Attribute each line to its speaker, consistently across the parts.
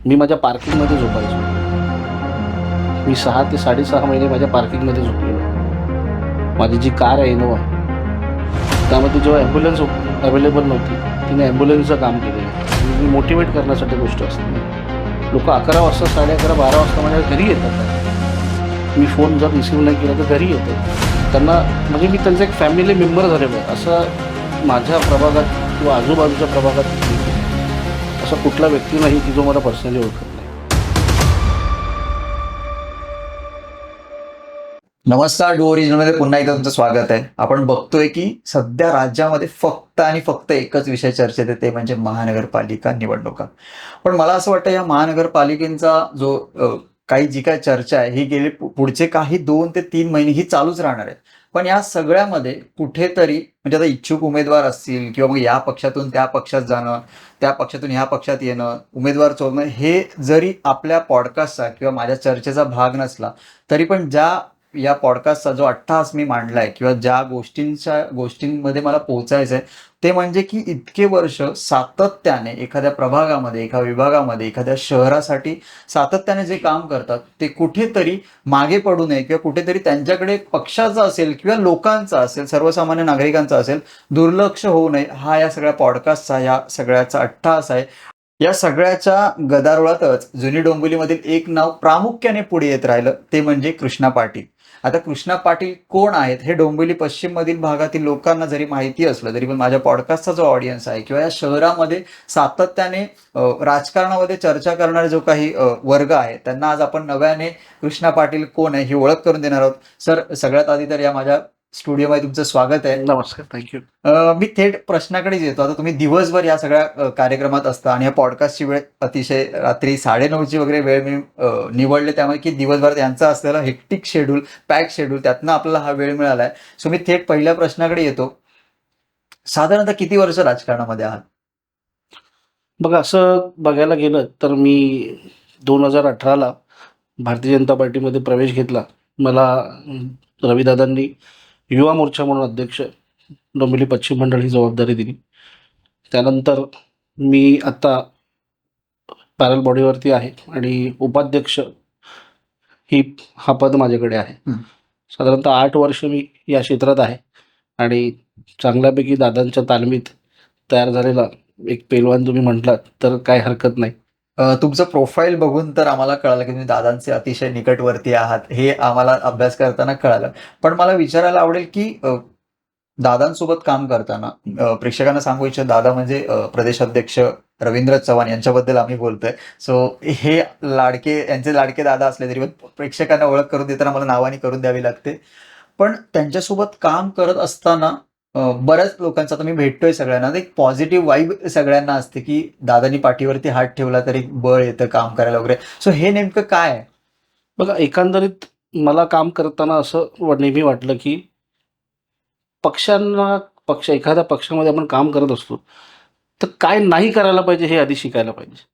Speaker 1: मी माझ्या पार्किंगमध्ये झोपायचो. मी सहा ते साडेसहा महिने माझ्या पार्किंगमध्ये झोपलेलो माझी जी कार आहे इनोवा त्यामध्ये जेव्हा ॲम्ब्युलन्स अवेलेबल नव्हती तिने ॲम्ब्युलन्सचं काम केलेलं मी मोटिवेट करण्यासाठी गोष्ट असते. लोक अकरा वाजता साडे अकरा बारा वाजता माझ्या घरी येतात. मी फोन जर रिसिव्ह नाही केला तर घरी येतात त्यांना म्हणजे मी त्यांचा एक फॅमिली मेंबर झालेलो आहे. असं माझ्या प्रभागात किंवा आजूबाजूच्या प्रभागात नाही. असा कुठला व्यक्ती नाही की जो मला पर्सनली ओळखत नाही.
Speaker 2: नमस्कार डू ओरिजिनलमध्ये पुन्हा एकदा तुमचं स्वागत आहे. आपण बघतोय की सध्या राज्यामध्ये फक्त आणि फक्त एकच विषय चर्चेत आहे ते म्हणजे महानगरपालिका निवडणुका. पण मला असं वाटतं या महानगरपालिकेचा जो काही जी काय चर्चा आहे ही गेली पुढचे काही दोन ते तीन महिने ही चालूच राहणार आहे. पण या सगळ्यामध्ये कुठेतरी म्हणजे आता इच्छुक उमेदवार असतील किंवा मग या पक्षातून त्या पक्षात जाणं त्या पक्षातून ह्या पक्षात येणं उमेदवार चोरणं हे जरी आपल्या पॉडकास्टचा किंवा माझ्या चर्चेचा भाग नसला तरी पण ज्या या पॉडकास्टचा जो अठ्ठास मी मांडलाय किंवा ज्या गोष्टींच्या गोष्टींमध्ये मला पोहोचायचं आहे ते म्हणजे की इतके वर्ष सातत्याने एखाद्या प्रभागामध्ये एका विभागामध्ये एखाद्या शहरासाठी सातत्याने जे काम करतात ते कुठेतरी मागे पडू नये किंवा कुठेतरी त्यांच्याकडे पक्षाचा असेल किंवा लोकांचा असेल सर्वसामान्य नागरिकांचा असेल दुर्लक्ष होऊ नये. हा या सगळ्या पॉडकास्टचा या सगळ्याचा अठ्ठास आहे. या सगळ्याच्या गदारोळातच जुनी डोंबिवलीमधील एक नाव प्रामुख्याने पुढे येत राहिलं ते म्हणजे कृष्णा पाटील. आता कृष्णा पाटील कोण आहेत हे डोंबिवली पश्चिममधील भागातील लोकांना जरी माहिती असलं तरी पण माझ्या पॉडकास्टचा जो ऑडियन्स आहे किंवा या शहरामध्ये सातत्याने राजकारणामध्ये चर्चा करणारे जो काही वर्ग आहे त्यांना आज आपण नव्याने कृष्णा पाटील कोण आहे ही ओळख करून देणार आहोत. सर सगळ्यात आधी तर या माझ्या स्टुडिओमध्ये तुमचं स्वागत आहे.
Speaker 1: नमस्कार थँक्यू
Speaker 2: मी थेट प्रश्नाकडेच येतो. आता तुम्ही दिवसभर या सगळ्या कार्यक्रमात असता आणि या पॉडकास्टची वेळ अतिशय रात्री साडेनऊची वगैरे वेळ मी निवडले. त्यामुळे की दिवसभर त्यांचा असलेला हेक्टिक शेड्यूल पॅक शेड्यूल त्यातनं आपल्याला हा वेळ मिळाला आहे सो मी थेट पहिल्या प्रश्नाकडे येतो. साधारणतः किती वर्ष राजकारणामध्ये आहात?
Speaker 1: बघा असं बघायला गेलं तर मी दोन हजार अठराला भारतीय जनता पार्टीमध्ये प्रवेश घेतला. मला रविदादांनी युवा मोर्चा म्हणून अध्यक्ष डोंबिवली पश्चिम मंडळ ही जबाबदारी दिली. त्यानंतर मी आत्ता पॅरल बॉडीवरती आहे आणि उपाध्यक्ष ही हा पद माझ्याकडे आहे. साधारणतः आठ वर्ष मी या क्षेत्रात आहे आणि चांगल्यापैकी दादांच्या तालमीत तयार झालेला एक पेलवान तुम्ही म्हटलात तर काय हरकत नाही.
Speaker 2: तुमचं प्रोफाईल बघून तर आम्हाला कळालं की तुम्ही दादांचे अतिशय निकटवर्ती आहात. हे आम्हाला अभ्यास करताना कळालं. पण मला विचारायला आवडेल की दादांसोबत काम करताना प्रेक्षकांना सांगू इच्छित दादा म्हणजे प्रदेशाध्यक्ष प्रदेश अध्यक्ष रवींद्र चव्हाण यांच्याबद्दल आम्ही बोलतोय. सो हे लाडके यांचे लाडके दादा असले तरी प्रेक्षकांना ओळख करून देताना मला नावाने करून द्यावी लागते. पण त्यांच्यासोबत काम करत असताना बऱ्याच लोकांचा आता मी भेटतोय सगळ्यांना. एक पॉझिटिव्ह वाईब सगळ्यांना असते की दादानी पाठीवरती हात ठेवला तरी बळ येतं काम करायला वगैरे. सो हे नेमकं काय आहे?
Speaker 1: बघा एकंदरीत मला काम करताना असं नेहमी वाटलं की पक्षांना पक्ष एखाद्या पक्षामध्ये आपण काम करत असतो तर काय नाही करायला पाहिजे हे आधी शिकायला पाहिजे.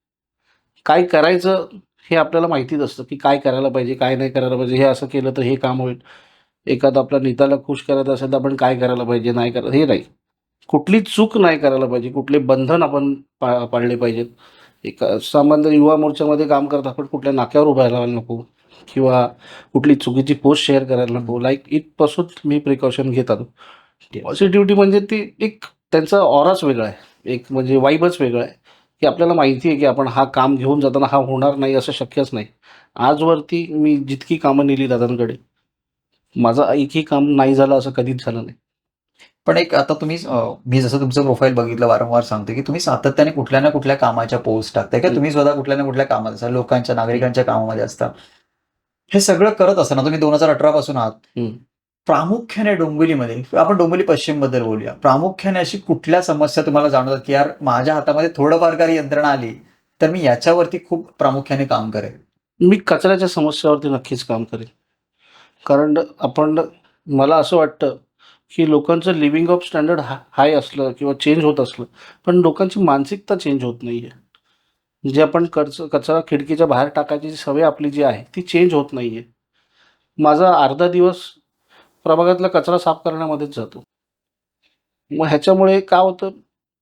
Speaker 1: काय करायचं हे आपल्याला माहितीच असतं की काय करायला पाहिजे काय नाही करायला पाहिजे हे असं केलं तर हे काम होईल. एखादा आपल्या नेताला खुश करायचं असेल तर आपण काय करायला पाहिजे नाही करायला हे नाही. कुठली चूक नाही करायला पाहिजे कुठले बंधन आपण पा पाळले पाहिजेत. एक सामान्य युवा मोर्चामध्ये काम करत आपण कुठल्या नाक्यावर उभा राहायला नको किंवा कुठली चुकीची पोस्ट शेअर करायला नको. लाईक इथपासून मी प्रिकॉशन घेत आलो. पॉझिटिव्हिटी म्हणजे ती एक त्यांचा ऑराच वेगळा आहे. एक म्हणजे वाईबच वेगळा आहे. की आपल्याला माहिती आहे की आपण हा काम घेऊन जाताना हा होणार नाही असं शक्यच नाही. आजवरती मी जितकी कामं नेली दादांकडे माझं एकही काम नाही झालं असं कधीच झालं नाही.
Speaker 2: पण एक आता तुम्ही मी जसं तुमचं प्रोफाईल बघितलं वारंवार सांगतो की तुम्ही सातत्याने कुठल्या ना कुठल्या कामाच्या पोस्ट टाकताय का? तुम्ही स्वतः कुठल्या ना कुठल्या कामात असता लोकांच्या नागरिकांच्या कामामध्ये असता. हे सगळं करत असताना तुम्ही दोन हजार अठरा पासून आहात. प्रामुख्याने डोंबिवलीमध्ये आपण डोंबिवली पश्चिमबद्दल बोलूया. प्रामुख्याने अशी कुठल्या समस्या तुम्हाला जाणवतात की यार माझ्या हातामध्ये थोडंफार काही यंत्रणा आली तर मी याच्यावरती खूप प्रामुख्याने काम करेन
Speaker 1: मी कचऱ्याच्या समस्यावरती नक्कीच काम करेन कारण आपण मला असं वाटतं की लोकांचं लिव्हिंग ऑफ स्टँडर्ड हा हाय असलं किंवा चेंज होत असलं पण लोकांची मानसिकता चेंज होत नाही आहे जे आपण कच कचरा खिडकीच्या बाहेर टाकायची जी सवय आपली जी आहे ती चेंज होत नाही आहे माझा अर्धा दिवस प्रभागातला कचरा साफ करण्यामध्येच जातो. मग ह्याच्यामुळे काय होतं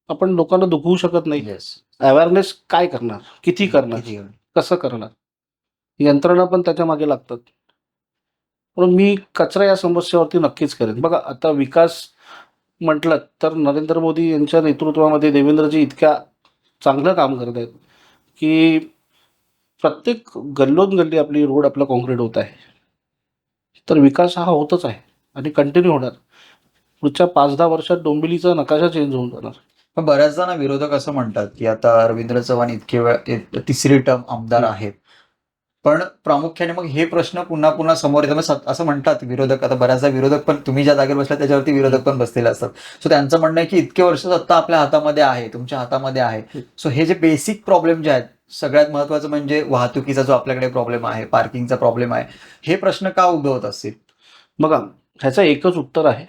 Speaker 1: आपण लोकांना दुखवू शकत नाही.
Speaker 2: येस
Speaker 1: अवेअरनेस काय करणार? किती करणार? कसं करणार? यंत्रणा पण त्याच्यामागे लागतात. म्हणून मी कचरा या समस्येवरती नक्कीच करेन. बघा आता विकास म्हटलं तर नरेंद्र मोदी यांच्या नेतृत्वामध्ये देवेंद्रजी इतक्या चांगलं काम करत आहेत की प्रत्येक गल्लोन गल्ली आपली रोड आपला कॉन्क्रीट होत आहे. तर विकास हा होतच आहे आणि कंटिन्यू होणार. पुढच्या पाच दहा वर्षात डोंबिवलीचा नकाशा चेंज होऊन जाणार.
Speaker 2: पण बऱ्याचदा ना विरोधक असं म्हणतात की आता रवींद्र चव्हाण इतके वेळ तिसरी टर्म आमदार आहेत. पण प्रामुख्याने मग हे प्रश्न पुन्हा पुन्हा समोर येतात. सत- असं म्हणतात विरोधक. आता बऱ्याचदा विरोधक पण तुम्ही ज्या जागेवर बसला त्याच्यावरती विरोधक पण बसलेले असतात. सो त्यांचं म्हणणं आहे की इतके वर्ष सत्ता आपल्या हातामध्ये आहे तुमच्या हातामध्ये आहे. सो हे जे बेसिक प्रॉब्लेम जे आहेत सगळ्यात महत्वाचं म्हणजे वाहतुकीचा जो आपल्याकडे प्रॉब्लेम आहे पार्किंगचा प्रॉब्लेम आहे हे प्रश्न का उद्भवत असतील?
Speaker 1: बघा ह्याचं एकच उत्तर आहे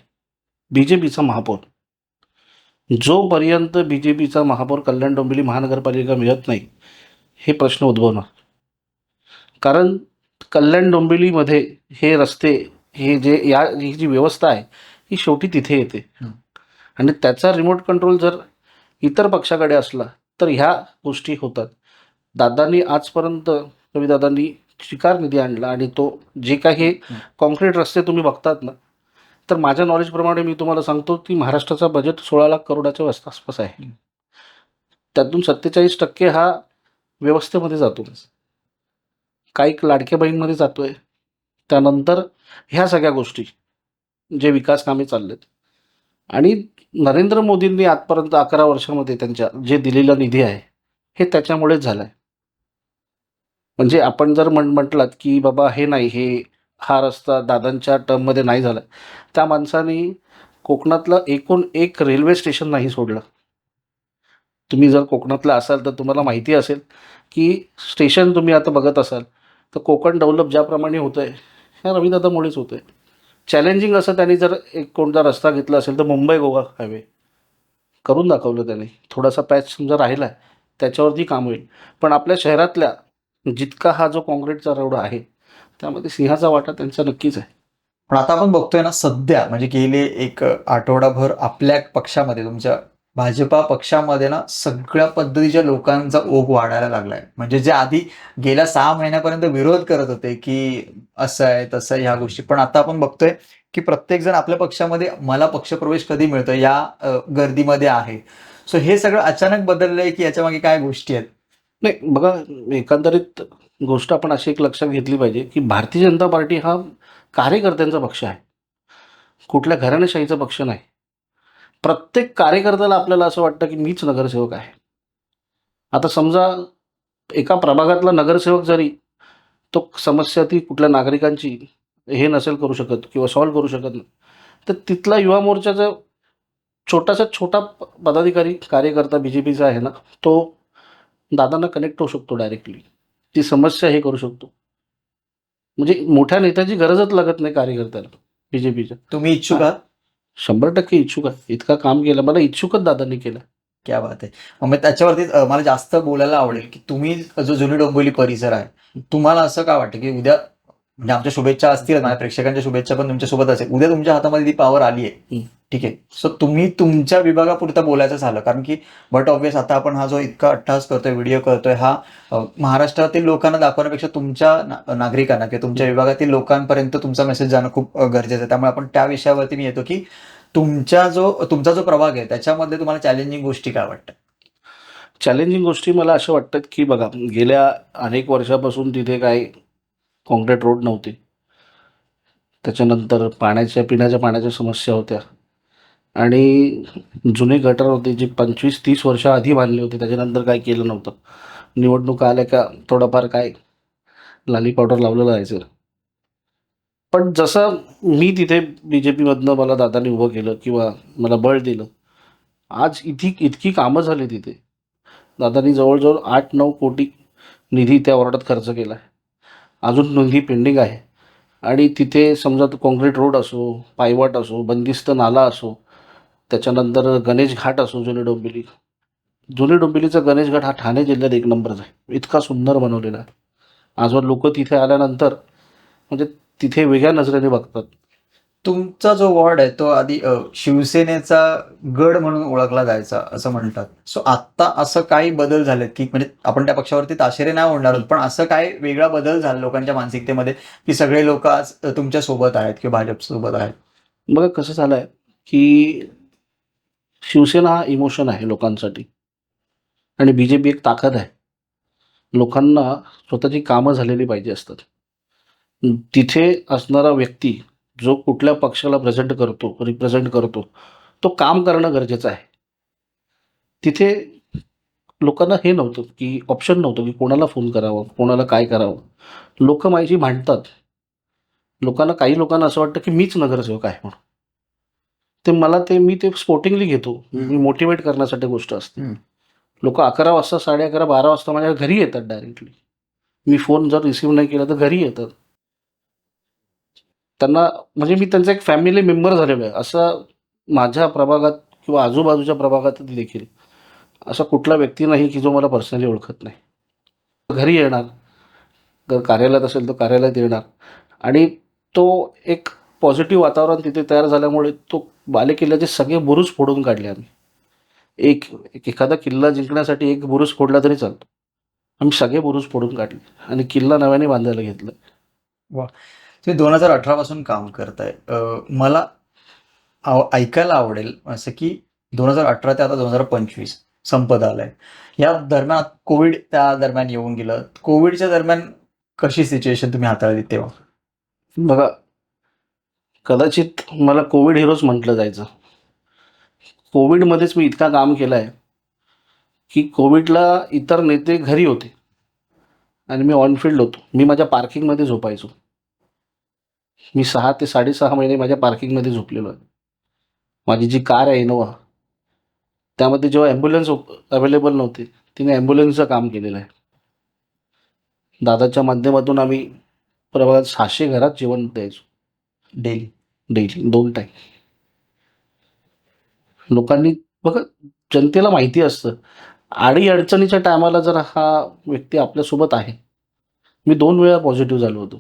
Speaker 1: बीजेपीचा महापौर. जोपर्यंत बीजेपीचा महापौर कल्याण डोंबिवली महानगरपालिका मिळत नाही हे प्रश्न उद्भवणार. कारण कल्याण डोंबिवलीमध्ये हे रस्ते हे जे या ही जी व्यवस्था आहे ही शेवटी तिथे येते. आणि त्याचा रिमोट कंट्रोल जर इतर पक्षाकडे असला तर ह्या गोष्टी होतात दादांनी आजपर्यंत रविदादांनी शिकार निधी आणला आणि तो जे काही. कॉन्क्रीट रस्ते तुम्ही बघतात ना तर माझ्या नॉलेजप्रमाणे मी तुम्हाला सांगतो की महाराष्ट्राचा बजेट सोळा लाख करोडाच्या आसपास आहे. त्यातून सत्तेचाळीस टक्के हा व्यवस्थेमध्ये जातो काही लाडक्या बहीणमध्ये आहे त्यानंतर ह्या सगळ्या गोष्टी जे विकास कामे चाललेत. आणि नरेंद्र मोदींनी आजपर्यंत अकरा वर्षामध्ये त्यांच्या जे दिलेला निधी आहे हे त्याच्यामुळेच झालं आहे म्हणजे आपण जर म्हण म्हटलात की बाबा हे नाही हे हा रस्ता दादांच्या टर्ममध्ये नाही झाला. त्या माणसाने कोकणातलं एकूण एक रेल्वे स्टेशन नाही सोडलं. तुम्ही जर कोकणातलं असाल तर तुम्हाला माहिती असेल की स्टेशन तुम्ही आता बघत असाल तर कोकण डेव्हलप ज्याप्रमाणे होतं आहे ह्या रवीदादामुळेच होतं आहे चॅलेंजिंग असं त्यांनी जर एक कोणता रस्ता घेतला असेल तर मुंबई गोवा हायवे करून दाखवलं त्यांनी. थोडासा पॅच समजा राहिला आहे त्याच्यावरती काम होईल. पण आपल्या शहरातल्या जितका हा जो काँक्रीटचा रोड आहे त्यामध्ये सिंहाचा वाटा त्यांचा नक्कीच आहे.
Speaker 2: पण आता आपण बघतोय ना सध्या म्हणजे गेले एक आठवडाभर आपल्या पक्षामध्ये तुमच्या भाजपा पक्षामध्ये ना सगळ्या पद्धतीच्या लोकांचा ओघ वाढायला लागलाय. म्हणजे जे आधी गेल्या सहा महिन्यापर्यंत विरोध करत होते की असं आहे तसं आहे ह्या गोष्टी. पण आता आपण बघतोय की प्रत्येक जण आपल्या पक्षामध्ये मला पक्षप्रवेश कधी मिळतो या गर्दीमध्ये आहे. सो हे सगळं अचानक बदललंय की याच्या मागे काय गोष्टी आहेत?
Speaker 1: नाही बघा एकंदरीत गोष्ट आपण अशी एक लक्षात घेतली पाहिजे की भारतीय जनता पार्टी हा कार्यकर्त्यांचा पक्ष आहे. कुठल्या घराणेशाहीचा पक्ष नाही. प्रत्येक कार्यकर्त्याला आपल्याला असं वाटतं की मीच नगरसेवक आहे. आता समजा एका प्रभागातला नगरसेवक जरी तो समस्या ती कुठल्या नागरिकांची हे नसेल करू शकत किंवा सॉल्व्ह करू शकत नाही तर तिथला युवा मोर्चाचा छोटासा छोटा प- पदाधिकारी कार्यकर्ता बी जे पीचा आहे ना तो दादांना कनेक्ट होऊ शकतो डायरेक्टली ती समस्या हे करू शकतो. म्हणजे मोठ्या नेत्याची गरजच लागत नाही कार्यकर्त्याला बी जे पीच्या
Speaker 2: तुम्ही इच्छुक आहात?
Speaker 1: शंभर टक्के इच्छुक आहे. इतका काम केलं मला इच्छुकच दादांनी केलं.
Speaker 2: क्या बात आहे. मग मी त्याच्यावरती मला जास्त बोलायला आवडेल की तुम्ही जो जुनी डोंबिवली परिसर आहे तुम्हाला असं का वाटतं की उद्या म्हणजे आमच्या शुभेच्छा असतील माझ्या प्रेक्षकांच्या शुभेच्छा पण तुमच्यासोबत असेल. उद्या तुमच्या हातामध्ये ती पॉवर आली आहे. ठीक आहे. सो तुम्ही तुमच्या विभागापुरता बोलायचं झालं. कारण की बट ऑब्विस आता आपण हा जो इतका अट्टहास करतोय व्हिडिओ करतोय हा महाराष्ट्रातील लोकांना दाखवण्यापेक्षा तुमच्या नागरिकांना किंवा तुमच्या विभागातील लोकांपर्यंत तुमचा मेसेज जाणं खूप गरजेचं आहे. त्यामुळे आपण त्या विषयावरती मी येतो की तुमच्या जो तुमचा जो प्रभाग आहे त्याच्यामध्ये तुम्हाला चॅलेंजिंग गोष्टी काय वाटतात?
Speaker 1: चॅलेंजिंग गोष्टी मला अशा वाटतात की बघा गेल्या अनेक वर्षापासून तिथे काही कॉन्क्रीट रोड नव्हती. त्याच्यानंतर पाण्याच्या पिण्याच्या पाण्याच्या समस्या होत्या. आणि जुने गटर होते जे पंचवीस तीस वर्ष आधी बांधले होते त्याच्यानंतर काय केलं नव्हतं. निवडणुका आल्या का थोडंफार काय लाली पावडर लावलेलं राहायचं. पण जसं मी तिथे बी जे पीमधनं मला दादाने उभं केलं किंवा मला बळ दिलं आज इतकी इतकी कामं झाली तिथे. दादानी जवळजवळ आठ नऊ कोटी निधी त्या वॉर्डात खर्च केला आहे अजून नोंदी पेंडिंग आहे. आणि तिथे समजा तो काँक्रीट रोड असो पायवाट असो बंदिस्त नाला असो त्याच्यानंतर गणेश घाट असो जुनी डोंबिवली. जुनी डोंबिवलीचा गणेश घाट हा ठाणे जिल्ह्यात एक नंबरचा आहे. इतका सुंदर बनवलेला आहे. आजवर लोक तिथे आल्यानंतर म्हणजे तिथे वेगळ्या नजरेने बघतात.
Speaker 2: तुमचा जो वॉर्ड आहे तो आधी शिवसेनेचा गड म्हणून ओळखला जायचा असं म्हणतात. सो आत्ता असं काही बदल झालेत की म्हणजे आपण त्या पक्षावरती ताशेरे नाही ओढणार आहोत पण असं काय वेगळा बदल झाला लोकांच्या मानसिकतेमध्ये की सगळे लोक आज तुमच्यासोबत आहेत किंवा भाजप सोबत आहेत?
Speaker 1: बघा कसं झालं आहे की शिवसेना हा इमोशन आहे लोकांसाठी. आणि बी जे पी एक ताकद आहे. लोकांना स्वतःची कामं झालेली पाहिजे असतात. तिथे असणारा व्यक्ती जो कुठल्या पक्षाला प्रेझेंट करतो रिप्रेझेंट करतो तो काम करणं गरजेचं आहे. तिथे लोकांना हे नव्हतं की ऑप्शन नव्हतं की कोणाला फोन करावं कोणाला काय करावं. लोक माझी भांडतात लोकांना काही लोकांना असं वाटतं की मीच नगरसेवक आहे म्हणून. ते मला ते मी ते स्पोर्टिंगली घेतो. मी मोटिवेट करण्यासाठी गोष्ट असते. लोक अकरा वाजता साडे अकरा बारा वाजता माझ्या घरी येतात डायरेक्टली मी फोन जर रिसिव्ह नाही केला तर घरी येतात. त्यांना म्हणजे मी त्यांचा एक फॅमिली मेंबर झालेलो आहे. असं माझ्या प्रभागात किंवा आजूबाजूच्या प्रभागात देखील असा कुठला व्यक्ती नाही की जो मला पर्सनली ओळखत नाही. घरी येणार जर कार्यालयात असेल तर कार्यालयात येणार. आणि तो एक पॉझिटिव्ह वातावरण तिथे तयार झाल्यामुळे तो बालेकिल्ल्याचे सगळे बुरुज फोडून काढले आम्ही. एक एक एखादा किल्ला जिंकण्यासाठी एक बुरुज फोडला तरी चालतो. आम्ही सगळे बुरुज फोडून काढले आणि किल्ला नव्याने बांधायला घेतला.
Speaker 2: तुम्ही दोन हजार अठरापासून काम करताय. मला आव- ऐकायला आवडेल असं की दोन हजार अठरा ते आता दोन हजार पंचवीस संपत आलाय. या दरम्यान कोविड त्या दरम्यान येऊन गेलं. कोविडच्या दरम्यान कशी सिच्युएशन तुम्ही हाताळली तेव्हा?
Speaker 1: बघा कदाचित मला कोविड हिरोज म्हटलं जायचं. कोविडमध्येच मी इतका काम केलं आहे की कोविडला इतर नेते घरी होते. आणि मी ऑनफिल्ड होतो. मी माझ्या पार्किंगमध्ये झोपायचो. मी सहा ते साडेसहा महिने माझ्या पार्किंगमध्ये झोपलेलो आहे. माझी जी कार आहे इनोवा त्यामध्ये जेव्हा ॲम्ब्युलन्स अवेलेबल नव्हते तिने ॲम्ब्युलन्सचं काम केलेलं आहे. दादाच्या माध्यमातून आम्ही प्रभागात सहाशे घरात जेवण द्यायचो.
Speaker 2: डेली?
Speaker 1: डेली दोन टाईम लोकांनी बघा जनतेला माहिती असतं. आडी अडचणीच्या टायमाला जर हा व्यक्ती आपल्यासोबत आहे. मी दोन वेळा पॉझिटिव्ह झालो होतो.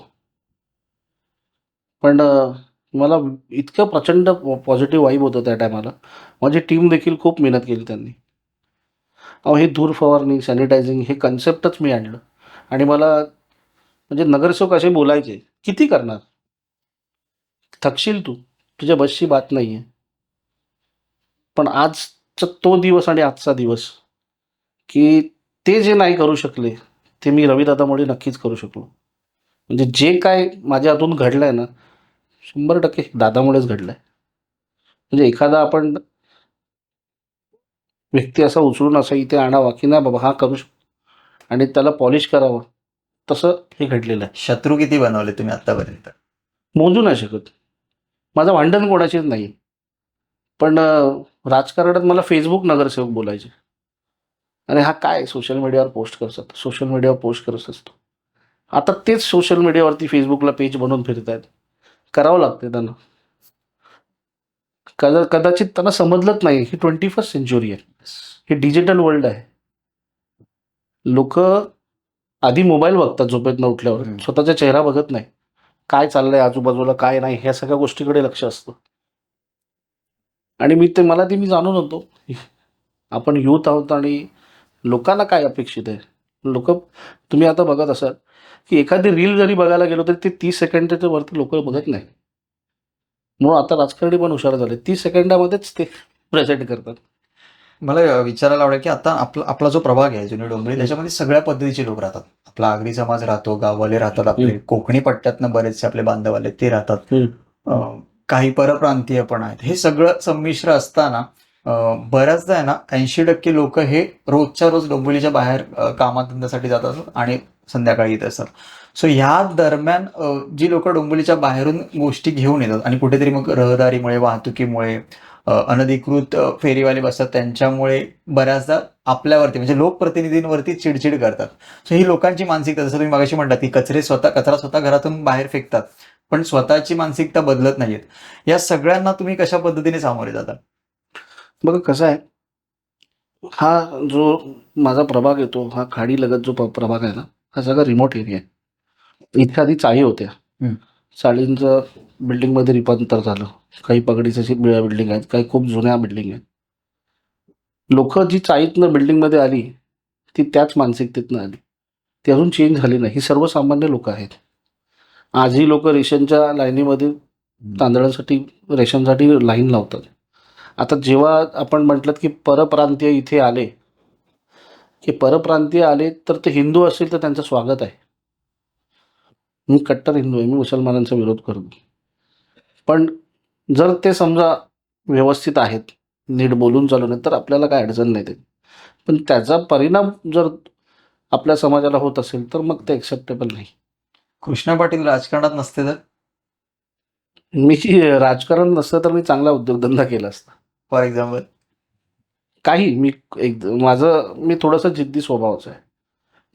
Speaker 1: पण मला इतकं प्रचंड पॉझिटिव्ह वाईब होतं त्या टायमाला माझी टीम देखील खूप मेहनत केली त्यांनी. अहो हे धूर फवारणी सॅनिटायझिंग हे कन्सेप्टच मी आणलं. आणि मला म्हणजे नगरसेवक असे बोलायचे किती करणार? थकशील तू. तुझ्या बसची बात नाही आहे पण आजचा तो दिवस आणि आजचा दिवस की ते जे नाही करू शकले ते मी रविदादामुळे नक्कीच करू शकलो. म्हणजे जे काय माझ्या हातून घडलं आहे ना शंभर टक्के दादामुळेच घडलं आहे म्हणजे एखादा आपण व्यक्ती असा उचलून असा इथे आणावा की नाही बाबा हा करू शकतो आणि त्याला पॉलिश करावं तसं हे घडलेलं आहे.
Speaker 2: शत्रू किती बनवले तुम्ही आतापर्यंत?
Speaker 1: मोजू नाही शकत. माझं भांडण कोणाचीच नाही. पण राजकारणात मला फेसबुक नगरसेवक बोलायचे. आणि हा काय सोशल मीडियावर पोस्ट करतात सोशल मीडियावर पोस्ट करत असतो. आता तेच सोशल मीडियावरती फेसबुकला पेज बनवून फिरत आहेत करावं लागते त्यांना. कदा कदाचित त्यांना समजलंच नाही. ही ट्वेंटी फर्स्ट सेंचुरी आहे. हे डिजिटल वर्ल्ड आहे. लोक आधी मोबाईल बघतात झोपेतनं उठल्यावर.
Speaker 2: हम्म.
Speaker 1: स्वतःचा चेहरा बघत नाही. काय चाललंय आजूबाजूला काय नाही ह्या सगळ्या गोष्टीकडे लक्ष असतं. आणि मी ते मला ते मी जाणून होतो. आपण युथ आहोत आणि लोकांना काय अपेक्षित आहे? लोक तुम्ही आता बघत असाल की एखादी रील जरी बघायला गेलो तरी ते तीस सेकंडच्या वरती लोक बघत नाही. म्हणून आता राजकारणी पण हुशार झाले. तीस सेकंदामध्येच ते प्रेझेंट करतात.
Speaker 2: मला विचारायला आवडेल की आता आपला आपला जो प्रभाग आहे जुनी डोंबिवली त्याच्यामध्ये सगळ्या पद्धतीचे लोक राहतात. आपला आगरी समाज राहतो गाववाले राहतात आपले. कोकणी पट्ट्यातनं बरेचसे आपले बांधव आले ते राहतात. काही परप्रांतीय पण आहेत. हे सगळं संमिश्र असताना बऱ्याचदा आहे ना ऐंशी टक्के लोक हे रोजच्या रोज डोंबिवलीच्या बाहेर कामाधंद्यासाठी जात असतात आणि संध्याकाळी येत असतात. सो ह्या दरम्यान जी लोक डोंबिवलीच्या बाहेरून गोष्टी घेऊन येतात आणि कुठेतरी मग रहदारीमुळे वाहतुकीमुळे अनधिकृत फेरीवाले बसतात त्यांच्यामुळे बऱ्याचदा आपल्यावरती म्हणजे लोकप्रतिनिधींवरती चिडचिड करतात. सो ही लोकांची मानसिकता जसं तुम्ही मागाशी म्हणतात की कचरे स्वतः कचरा स्वतः घरातून बाहेर फेकतात पण स्वतःची मानसिकता बदलत नाहीयेत. या सगळ्यांना तुम्ही कशा पद्धतीने सामोरे जाता?
Speaker 1: बघा कसं आहे. हा जो माझा प्रभाग येतो हा खाडी लगत जो प्रभाग आहे ना हा सगळा रिमोट एरिया आहे. इथे आधी चाळी होत्या. चाळींचं बिल्डिंगमध्ये रूपांतर झालं. काही पगडीचे बिल्डिंग आहेत काही खूप जुन्या बिल्डिंग आहेत. लोक जी चाळीतनं बिल्डिंगमध्ये आली ती त्याच मानसिकतेतनं आली. ती अजून चेंज झाली नाही. ही सर्वसामान्य लोक आहेत. आजही लोक रेशनच्या लाईनीमध्ये तांदळासाठी रेशनसाठी लाईन लावतात. आता जेव्हा आपण म्हटलं की परप्रांतीय इथे आले की परप्रांतीय आले तर ते हिंदू असतील तर त्यांचं स्वागत आहे. मी कट्टर हिंदू आहे मी मुसलमानांचा विरोध करतो पण जर ते समजा व्यवस्थित आहेत नीट बोलून चालवणे तर आपल्याला काय अडचण नाही ते पण त्याचा परिणाम जर आपल्या समाजाला होत असेल तर मग ते एक्सेप्टेबल नाही.
Speaker 2: कृष्णा पाटील राजकारणात नसते तर?
Speaker 1: मी राजकारण नसतं तर मी चांगला उद्योगधंदा केला असता.
Speaker 2: For example?
Speaker 1: काही मी एक माझं मी थोडंसं जिद्दी स्वभावाचं आहे.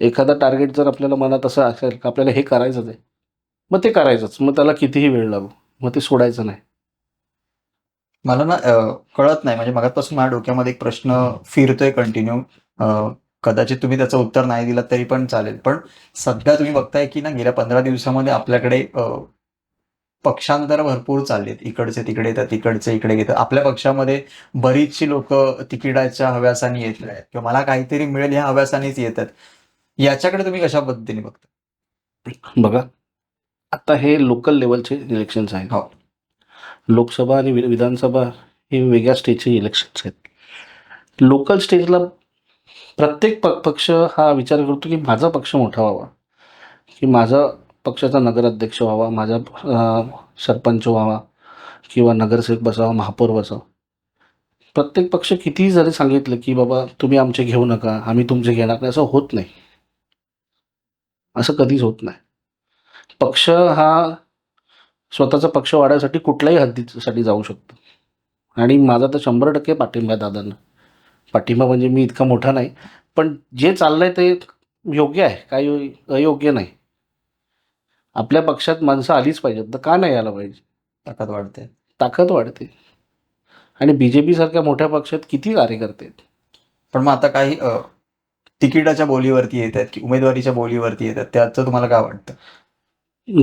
Speaker 1: एखादा टार्गेट जर आपल्याला मनात असं असेल की आपल्याला हे करायचंच आहे मग ते करायचंच मग त्याला कितीही वेळ लागू मग ते सोडायचं नाही.
Speaker 2: मला ना कळत नाही म्हणजे मगापासून माझ्या डोक्यामध्ये एक प्रश्न फिरतोय कंटिन्यू कदाचित तुम्ही त्याचं उत्तर नाही दिलं तरी पण चालेल. पण सध्या तुम्ही बघताय की ना गेल्या पंधरा दिवसामध्ये आपल्याकडे पक्षांतर भरपूर चाललेत. इकडचे तिकडे येतात तिकडचे इकडे येतात आपल्या पक्षामध्ये बरीचशी लोक तिकिटाच्या हव्यासाने येत आहेत. किंवा मला काहीतरी मिळेल ह्या हव्यासानेच येतात याच्याकडे तुम्ही कशा पद्धतीने बघता?
Speaker 1: बघा आता हे लोकल लेवलचे इलेक्शन्स आहेत.
Speaker 2: हो.
Speaker 1: लोकसभा आणि विधानसभा हे वेगळ्या स्टेजचे इलेक्शन्स आहेत. लोकल स्टेजला प्रत्येक पक्ष हा विचार करतो की माझा पक्ष मोठा व्हावा. की माझा पक्षाचा नगराध्यक्ष व्हावा माझा सरपंच व्हावा किंवा नगरसेवक बसावा महापौर बसावा. प्रत्येक पक्ष कितीही जरी सांगितलं की बाबा तुम्ही आमचे घेऊ नका आम्ही तुमचे घेणार नाही असं होत नाही. असं कधीच होत नाही. पक्ष हा स्वतःचा पक्ष वाढायसाठी कुठल्याही हद्दीसाठी जाऊ शकतो. आणि माझा तर शंभर टक्के पाठिंबा आहे दादांना. पाठिंबा म्हणजे मी इतका मोठा नाही पण जे चाललंय ते योग्य आहे काही अयोग्य नाही. आपल्या पक्षात माणसं आलीच पाहिजेत. तर का नाही यायला पाहिजे?
Speaker 2: ताकद वाढते.
Speaker 1: ताकद वाढते. आणि बी जे पीसारख्या मोठ्या पक्षात किती कार्यकर्ते आहेत?
Speaker 2: पण मग आता काही अ, तिकिटाच्या बोलीवरती येत आहेत की उमेदवारीच्या बोलीवरती येतात त्याचं तुम्हाला काय वाटतं?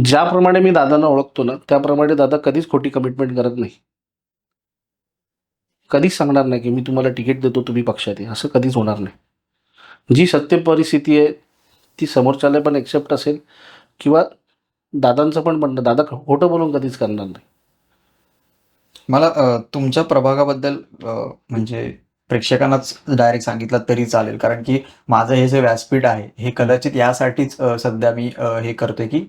Speaker 1: ज्याप्रमाणे मी दादांना ओळखतो ना त्याप्रमाणे दादा कधीच खोटी कमिटमेंट करत नाही. कधीच सांगणार नाही की मी तुम्हाला तिकीट देतो तुम्ही पक्षात या. असं कधीच होणार नाही. जी सत्य परिस्थिती आहे ती समोरच्याला पण एक्सेप्ट असेल किंवा दादांचं पण म्हणणं दादा खोटं बोलून कधीच करणार नाही.
Speaker 2: मला तुमच्या प्रभागाबद्दल म्हणजे प्रेक्षकांनाच डायरेक्ट सांगितलं तरी चालेल. कारण की माझं हे जे व्यासपीठ आहे हे कदाचित यासाठीच सध्या मी हे करतोय की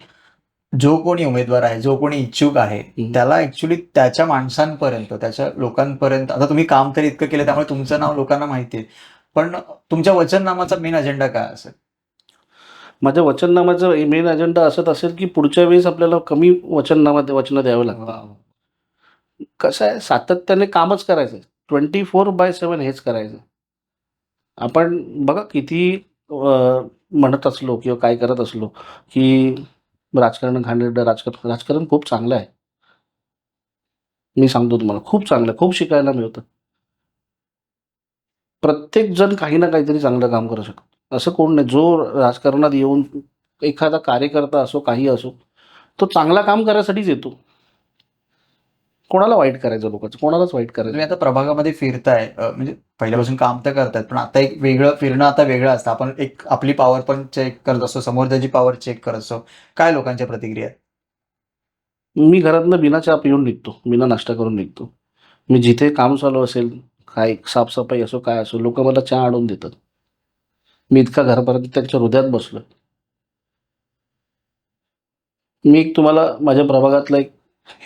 Speaker 2: जो कोणी उमेदवार आहे जो कोणी इच्छुक आहे. त्याला ऍक्च्युली त्याच्या माणसांपर्यंत त्याच्या लोकांपर्यंत आता तुम्ही काम तर इतकं केलं त्यामुळे तुमचं नाव लोकांना माहिती आहे. पण तुमच्या वचननामाचा मेन अजेंडा काय असेल?
Speaker 1: माझ्या वचननामाचं मेन अजेंडा असत असेल की पुढच्या वेळेस आपल्याला कमी वचननामा वचनं द्यावं लागतं कसं आहे? सातत्याने कामच करायचं ट्वेंटी फोर बाय सेवन हेच करायचं. आपण बघा किती म्हणत असलो किंवा काय करत असलो की राजकारण घाणेरडं राजकारण राजकारण खूप चांगलं आहे. मी सांगतो तुम्हाला खूप चांगलं आहे खूप शिकायला मिळतं. प्रत्येक जण काही ना काहीतरी चांगलं काम करू शकतो. असं कोण नाही. जो राजकारणात येऊन एखादा कार्यकर्ता असो काही असो तो चांगला काम करायसाठीच येतो. कोणाला वाईट करायचं लोकांचं? कोणालाच वाईट
Speaker 2: तुम्ही
Speaker 1: करायचं
Speaker 2: आता प्रभागामध्ये फिरताय. म्हणजे पहिल्यापासून काम तर करतायत पण आता एक वेगळं फिरणं आता वेगळं असतं. आपण एक आपली पॉवर पण चेक करत असतो समोर त्याची पॉवर चेक करत असतो. काय लोकांच्या प्रतिक्रिया?
Speaker 1: मी घरातनं बिना चहा पिऊन निघतो. बिना नाश्ता करून निघतो. मी जिथे काम चालू असेल काय साफसफाई असो काय असो लोक मला चहा आणून देतात. मी इतका घरापर्यंत त्यांच्या हृदयात बसलो मी एक तुम्हाला माझ्या प्रभागातला एक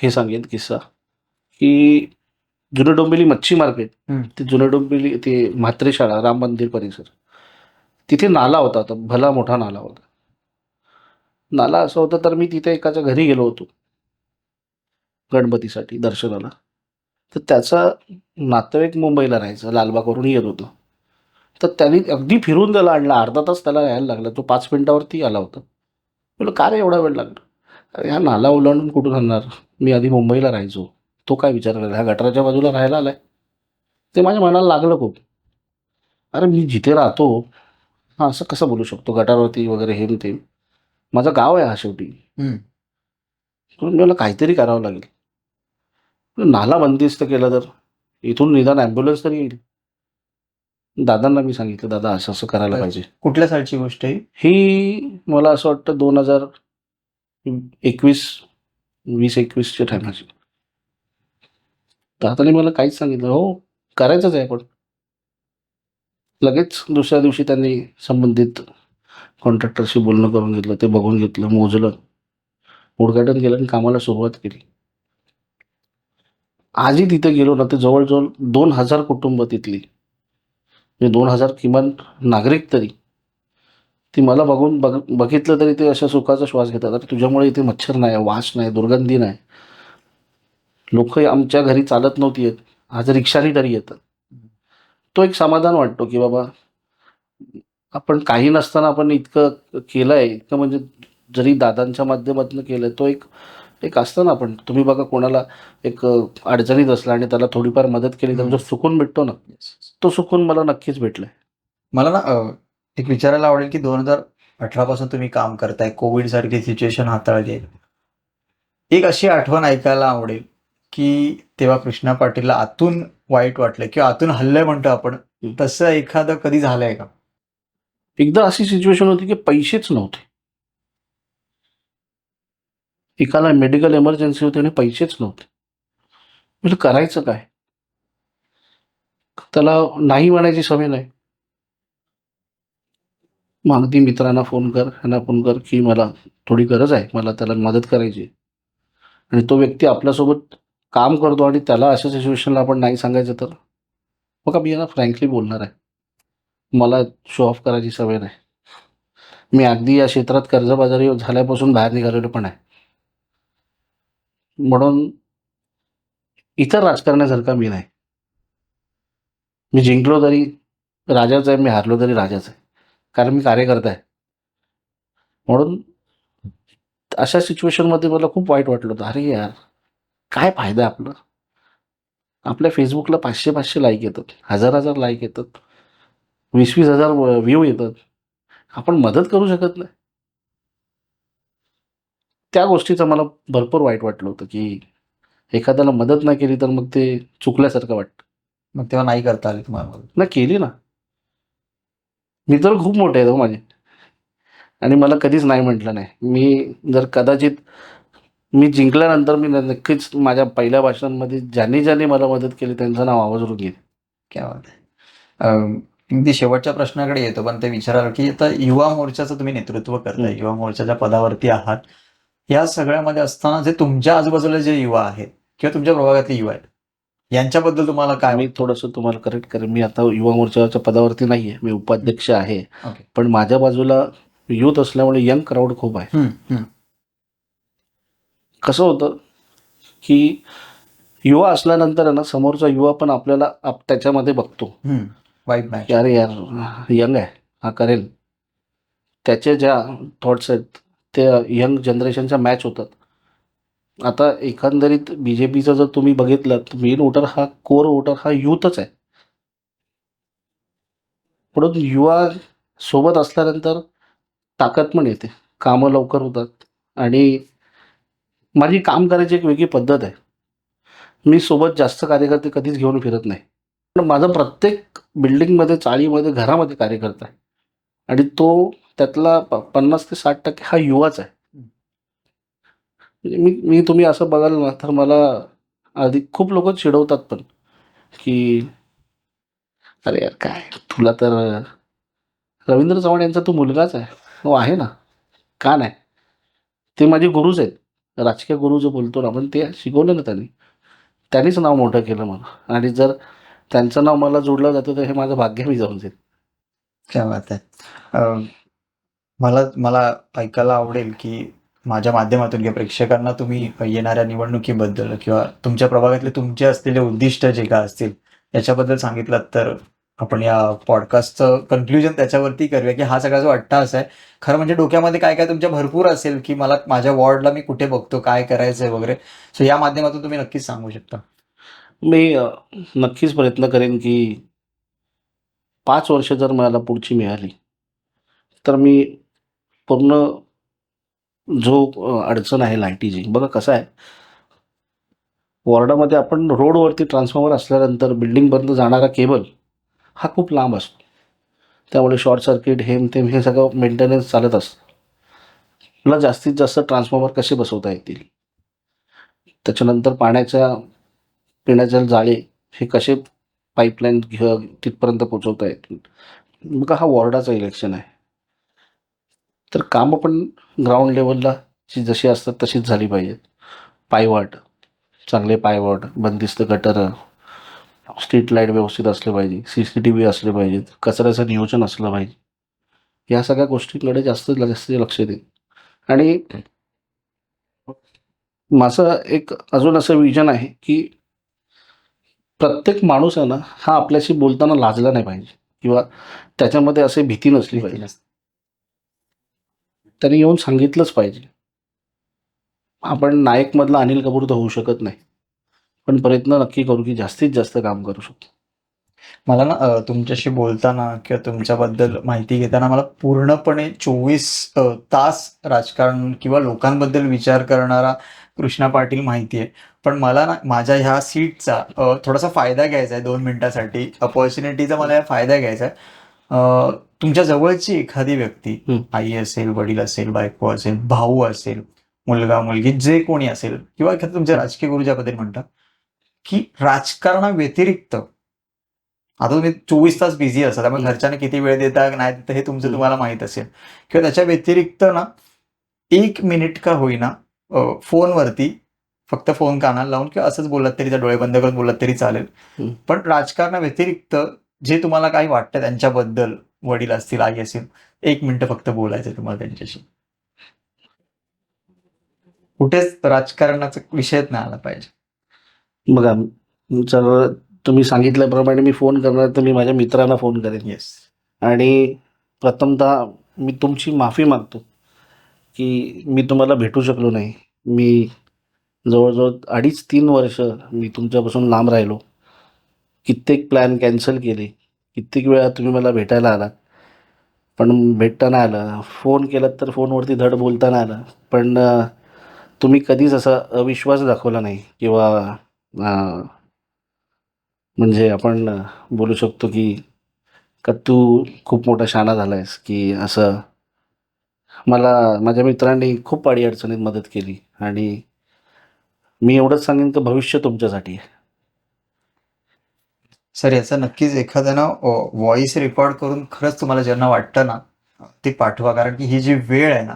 Speaker 1: हे सांगेन किस्सा की जुने डोंबिवली मच्छी मार्केट. ते जुने डोंबिवली ते म्हात्रे शाळा राम मंदिर परिसर तिथे नाला होता आता भला मोठा नाला होता. नाला असा होता तर मी तिथे एकाच्या घरी गेलो होतो गणपतीसाठी दर्शनाला. तर त्याचा नातेवाईक मुंबईला राहायचा लालबागवरून येत होतं. तर त्यांनी अगदी फिरून त्याला आणला. अर्धा तास त्याला यायला लागला. तो पाच मिनिटावरती आला होता. म्हटलं का रे एवढा वेळ लागला? अरे हा नाला ओलांडून कुठून आणणार? मी आधी मुंबईला राहायचो. तो काय विचार करायला ह्या गटाराच्या बाजूला राहायला आलाय. ते माझ्या मनाला लागलं खूप. अरे मी जिथे राहतो हा असं कसं बोलू शकतो? गटारवरती वगैरे हे ते. माझं गाव आहे हा शेवटी. म्हणून मला काहीतरी करावं लागेल. नाला बंदिस्त केलं तर. इथून निदान ॲम्ब्युलन्स तरी येईल. दादांना मी सांगितलं दादा असं असं करायला पाहिजे.
Speaker 2: कुठल्या सालची गोष्ट आहे? ही?
Speaker 1: मला असं वाटतं दोन हजार एकवीस वीस एकवीसच्या टायमाची दादाने मला काहीच सांगितलं. हो करायचंच आहे पण. लगेच दुसऱ्या दिवशी त्यांनी संबंधित कॉन्ट्रॅक्टरशी बोलणं करून घेतलं ते बघून घेतलं मोजलं. उद्घाटन केलं आणि कामाला सुरुवात केली. आजही तिथे गेलो ना ते जवळजवळ दोन हजार कुटुंब तिथली. म्हणजे दोन हजार किमान नागरिक तरी ती मला बघून बघ बघितलं तरी ते अशा सुखाचा श्वास घेतात. अरे तुझ्यामुळे इथे मच्छर नाही वास नाही दुर्गंधी नाही. लोक आमच्या घरी चालत नव्हती येत. आज रिक्षाने तरी येतात. तो एक समाधान वाटतो की बाबा आपण काही नसताना आपण इतकं केलं आहे इतकं म्हणजे जरी दादांच्या माध्यमातून केलं तो एक एक असतं ना आपण. तुम्ही बघा कोणाला एक अडचणीत असला आणि त्याला थोडीफार मदत केली तर जो सुकून भेटतो ना. तो सुकून मला नक्कीच भेटलाय.
Speaker 2: मला ना एक विचारायला आवडेल की दोन हजार अठरा पासून तुम्ही काम करताय कोविड सारखी सिच्युएशन हाताळली एक अशी आठवण ऐकायला आवडेल की तेव्हा कृष्णा पाटीलला आतून वाईट वाटलं किंवा आतून हल्लंय म्हणतो आपण तसं एखादं कधी झालंय का?
Speaker 1: एकदा अशी सिच्युएशन होती की पैसेच नव्हते. एकाला मेडिकल इमर्जन्सी होती आणि पैसेच नव्हते. म्हणजे करायचं काय? त्याला नाही म्हणायची सवय नाही. मग अगदी मित्रांना फोन कर ह्यांना फोन कर की मला थोडी गरज आहे मला त्याला मदत करायची. आणि तो व्यक्ती आपल्यासोबत काम करतो आणि त्याला अशा सिच्युएशनला आपण नाही सांगायचं तर? मग मी यांना फ्रँकली बोलणार आहे. मला शो ऑफ करायची सवय नाही. मी अगदी या क्षेत्रात कर्जबाजारी झाल्यापासून बाहेर निघालेलो पण आहे. म्हणून इतर राजकारण्यासारखा मी नाही. मी जिंकलो तरी राजाच आहे मी हारलो तरी राजाच आहे. कारण मी कार्यकर्ता आहे. म्हणून अशा सिच्युएशनमध्ये मला खूप वाईट वाटलं होतं. अरे यार काय फायदा आहे आपला? आपल्या फेसबुकला पाचशे पाचशे लाईक येतात हजार हजार लाईक येतात वीस वीस हजार व्ह्यू येतात. आपण मदत करू शकत नाही. त्या गोष्टीचं मला भरपूर वाईट वाटलं होतं की एखाद्याला मदत नाही केली तर मग ते चुकल्यासारखं वाटतं.
Speaker 2: मग तेव्हा नाही करता आली तुम्हाला मदत.
Speaker 1: ना केली ना. मित्र खूप मोठे आहेत हो माझे. आणि मला कधीच नाही म्हटलं नाही. मी जर कदाचित मी जिंकल्यानंतर मी नक्कीच माझ्या पहिल्या भाषणांमध्ये ज्यांनी ज्यांनी मला मदत केली त्यांचं नाव आवाजवरून घेईन.
Speaker 2: क्या बात आहे. अगदी शेवटच्या प्रश्नाकडे येतो पण ते विचारायला की आता युवा मोर्चाचं तुम्ही नेतृत्व करताय. युवा मोर्चाच्या पदावरती आहात. या सगळ्यामध्ये असताना जे तुमच्या आजूबाजूला जे युवा आहेत किंवा तुमच्या प्रभागातले युवा आहेत यांच्याबद्दल तुम्हाला काय
Speaker 1: मी थोडंसं तुम्हाला करेक्ट करेन. मी आता युवा मोर्चाच्या पदावरती नाही आहे मी उपाध्यक्ष आहे. पण माझ्या बाजूला युथ असल्यामुळे यंग क्राऊड खूप आहे.
Speaker 2: हम्म, हम्म.
Speaker 1: कसं होतं की युवा असल्यानंतर आहे ना समोरचा युवा पण आपल्याला आप त्याच्यामध्ये बघतो.
Speaker 2: हम्म. वाईट मॅच
Speaker 1: की अरे यार यंग आहे. हा करेल. त्याचे ज्या थॉट्स आहेत ते यंग जनरेशनच्या मॅच होतात. आता एकंदरीत बी जे पीचं जर तुम्ही बघितलं तर मेन वोटर हा कोर वोटर हा युथच आहे. म्हणून युवा सोबत असल्यानंतर ताकद पण येते. कामं लवकर होतात. आणि माझी काम करायची एक वेगळी पद्धत आहे. मी सोबत जास्त कार्यकर्ते कधीच घेऊन फिरत नाही. पण माझा प्रत्येक बिल्डिंगमध्ये चाळीमध्ये घरामध्ये कार्यकर्ता आहे. आणि तो त्यातला प- पन्नास ते साठ टक्के हा युवाच आहे. मी मी तुम्ही असं बघाल ना तर मला आधी खूप लोक चिडवतात पण की अरे यार काय तुला तर रवींद्र चव्हाण यांचा तू मुलगाच आहे. हो आहे ना. का नाही? ते माझे गुरुच आहेत. राजकीय गुरु जो बोलतो ना आपण ते शिकवलं ना त्यांनी. त्यांनीच नाव मोठं केलं मला. आणि जर त्यांचं नाव मला जोडलं जातं तर हे माझं भाग्य मी जाऊन जाईल.
Speaker 2: क्या बात आहे. मला मला ऐकायला आवडेल की माझ्या माध्यमातून किंवा प्रेक्षकांना तुम्ही येणाऱ्या निवडणुकीबद्दल किंवा तुमच्या प्रभागातले तुमचे असलेले उद्दिष्ट जे काय असतील याच्याबद्दल सांगितलं तर आपण या पॉडकास्टचं कन्क्ल्युजन त्याच्यावरती करूया की हा सगळा जो अट्टास आहे खरं म्हणजे डोक्यामध्ये काय काय तुमच्या भरपूर असेल की मला माझ्या वॉर्डला मी कुठे बघतो काय करायचंय वगैरे. सो या माध्यमातून तुम्ही नक्कीच सांगू शकता.
Speaker 1: मी नक्कीच प्रयत्न करेन की पाच वर्ष जर मला पुढची मिळाली तर मी पूर्ण जो अ, अडचण आहे लाईटीची बघा कसं आहे. वॉर्डामध्ये आपण रोडवरती ट्रान्सफॉर्मर असल्यानंतर बिल्डिंगपर्यंत जाणारा केबल हा खूप लांब असतो. त्यामुळे शॉर्ट सर्किट हेम तेम हे सगळं मेंटेनन्स चालत असतं. मला जास्तीत जास्त ट्रान्सफॉर्मर कसे बसवता येतील? त्याच्यानंतर पाण्याच्या पिण्याच्या जाळे हे कसे पाईपलाईन घ तिथपर्यंत पोचवता येतील? बघा हा वॉर्डाचं इलेक्शन आहे. तर कामं पण ग्राउंड लेवलला जी जशी असतात तशीच झाली पाहिजेत. पायवाट चांगले पायवाट बंदिस्त गटर स्ट्रीट लाइट व्यवस्थित असले पाहिजे सी सी टी व्ही असले पाहिजेत कचऱ्याचं नियोजन असलं पाहिजे. या सगळ्या गोष्टींकडे जास्त जास्त लक्ष देईल आणि माझं एक अजून असं विजन आहे की प्रत्येक माणूस आहे ना हा आपल्याशी बोलताना लाजला नाही पाहिजे. किंवा त्याच्यामध्ये असे भीती नसली पाहिजे. त्याने येऊन सांगितलंच पाहिजे. आपण नायकमधला अनिल कपूर तर होऊ शकत नाही. पण प्रयत्न नक्की करू की जास्तीत जास्त काम करू शकतो.
Speaker 2: मला ना तुमच्याशी बोलताना किंवा तुमच्याबद्दल माहिती घेताना मला पूर्णपणे चोवीस तास राजकारण किंवा लोकांबद्दल विचार करणारा कृष्णा पाटील माहिती आहे. पण मला ना माझ्या ह्या सीटचा थोडासा फायदा घ्यायचा आहे दोन मिनिटासाठी. अपॉर्च्युनिटीचा मला या फायदा घ्यायचा आहे. तुमच्या जवळची एखादी व्यक्ती. आई असेल वडील असेल बायको असेल भाऊ असेल मुलगा मुलगी जे कोणी असेल किंवा एखादं तुमचे राजकीय गुरु ज्याबद्दल म्हणतात की राजकारणाव्यतिरिक्त आता तुम्ही चोवीस तास बिझी असाल त्यामुळे. घरच्यांना किती वेळ देता नाही देता हे तुमचं. तुम्हाला माहीत असेल किंवा त्याच्या व्यतिरिक्त ना एक मिनिट का होईना फोनवरती फक्त फोन कानाला लावून किंवा असंच बोललात तरी त्या डोळे बंद करून बोललात तरी चालेल. पण राजकारणाव्यतिरिक्त जे तुम्हाला काही वाटतं त्यांच्याबद्दल वडील असतील आई असतील एक मिनिट फक्त बोलायचं तुम्हाला त्यांच्याशी. कुठेच राजकारणाचा विषयच नाही आला पाहिजे.
Speaker 1: बघा जर तुम्ही सांगितल्याप्रमाणे मी फोन करणार तर मी माझ्या मित्रांना फोन करेन
Speaker 2: येस
Speaker 1: आणि प्रथमतः मी तुमची माफी मागतो की मी तुम्हाला भेटू शकलो नाही. मी जवळजवळ अडीच तीन वर्ष मी तुमच्यापासून लांब राहिलो. कित्येक प्लॅन कॅन्सल केले. कित्येक वेळा तुम्ही मला भेटायला आला. पण भेटता नाही आलं. फोन केलात तर फोनवरती धड बोलता नाही आलं. पण तुम्ही कधीच असा अविश्वास दाखवला नाही किंवा म्हणजे आपण बोलू शकतो की का तू खूप मोठा शाणा झाला आहेस की असं मला माझ्या मित्रांनी खूप अडीअडचणीत मदत केली. आणि मी एवढंच सांगेन की भविष्य तुमच्यासाठी आहे.
Speaker 2: सर याचा नक्कीच एखादं ना व्हॉइस रेकॉर्ड करून खरंच तुम्हाला ज्यांना वाटतं ना ते पाठवा. कारण की ही जी वेळ आहे ना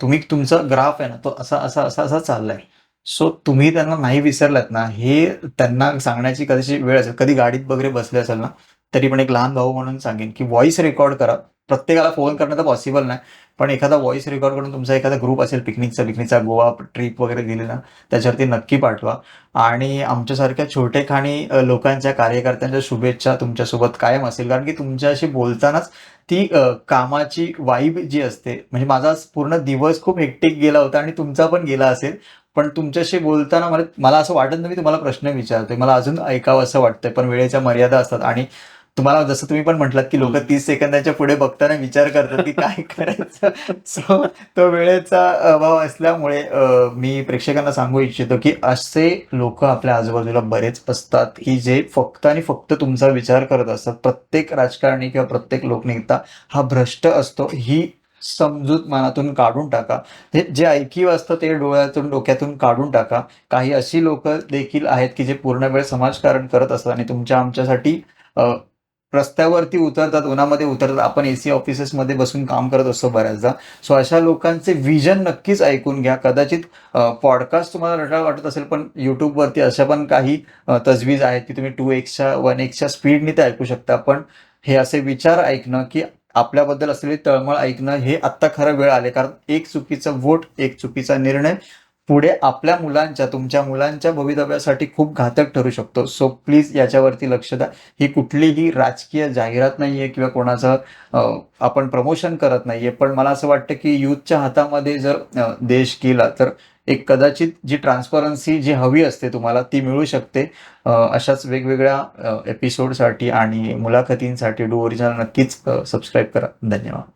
Speaker 2: तुम्ही तुमचा ग्राफ आहे ना तो असा असा असा असा चाललाय. सो तुम्ही त्यांना नाही विसरलात ना हे त्यांना सांगण्याची कधीची वेळ असेल कधी गाडीत वगैरे बसले असेल ना तरी पण एक लहान भाऊ म्हणून सांगेन की व्हॉइस रेकॉर्ड करा. प्रत्येकाला फोन करणं तर पॉसिबल नाही. पण एखादा व्हॉइस रेकॉर्ड करून तुमचा एखादा ग्रुप असेल पिकनिकचा पिकनिकचा गोवा ट्रिप वगैरे गेली ना त्याच्यावरती नक्की पाठवा. आणि आमच्यासारख्या छोटेखानी लोकांच्या कार्यकर्त्यांच्या शुभेच्छा तुमच्यासोबत कायम असेल. कारण की तुमच्याशी बोलतानाच ती कामाची वाईब जी असते म्हणजे माझा पूर्ण दिवस खूप हेक्टिक गेला होता आणि तुमचा पण गेला असेल. पण तुमच्याशी बोलताना मला मला असं वाटत नाही मी तुम्हाला प्रश्न विचारतोय. मला अजून ऐकावं असं वाटतंय. पण वेळेच्या मर्यादा असतात. आणि तुम्हाला जसं तुम्ही पण म्हटलात की लोक. तीस सेकंदाच्या पुढे बघताना विचार करतात की काय करायचं. सो तो वेळेचा अभाव असल्यामुळे मी प्रेक्षकांना सांगू इच्छितो की असे लोक आपल्या आजूबाजूला बरेच असतात. की जे फक्त आणि फक्त तुमचा विचार करत असतात प्रत्येक राजकारणी किंवा प्रत्येक लोकनेता हा भ्रष्ट असतो ही समजूत मनातून काढून टाका. हे जे ऐकीव असतं ते डोळ्यातून डोक्यातून काढून टाका. काही अशी लोक देखील आहेत की जे पूर्ण वेळ समाजकारण करत असतात आणि तुमच्या आमच्यासाठी रस्त्यावरती उतरतात उन्हामध्ये उतरतात. आपण एसी ऑफिसेसमध्ये बसून काम करत असतो बऱ्याचदा. सो अशा लोकांचे विजन नक्कीच ऐकून घ्या. कदाचित पॉडकास्ट तुम्हाला रटाळ वाटत असेल पण यूट्यूबवरती अशा पण काही तजवीज आहेत की तुम्ही टू एक्सच्या वन एक्सच्या स्पीडने ते ऐकू शकता. पण हे असे विचार ऐकणं की आपल्याबद्दल असलेली तळमळ ऐकणं हे आत्ता खरं वेळ आले कारण एक चुकीचं वोट एक चुकीचा निर्णय पुढे आपल्या मुलांच्या तुमच्या मुलांच्या भवितव्यासाठी खूप घातक ठरू शकतो. सो प्लीज याच्यावरती लक्ष द्या. ही कुठलीही राजकीय जाहिरात नाहीये किंवा कोणाचं आपण प्रमोशन करत नाहीये. पण मला असं वाटतं की युथच्या हातामध्ये जर देश गेला तर एक कदाचित जी ट्रान्सपरन्सी जी हवी असते तुम्हाला ती मिळू शकते. अशाच वेगवेगळ्या एपिसोडसाठी आणि मुलाखतींसाठी डू ओरिजिनल नक्कीच सबस्क्राईब करा. धन्यवाद.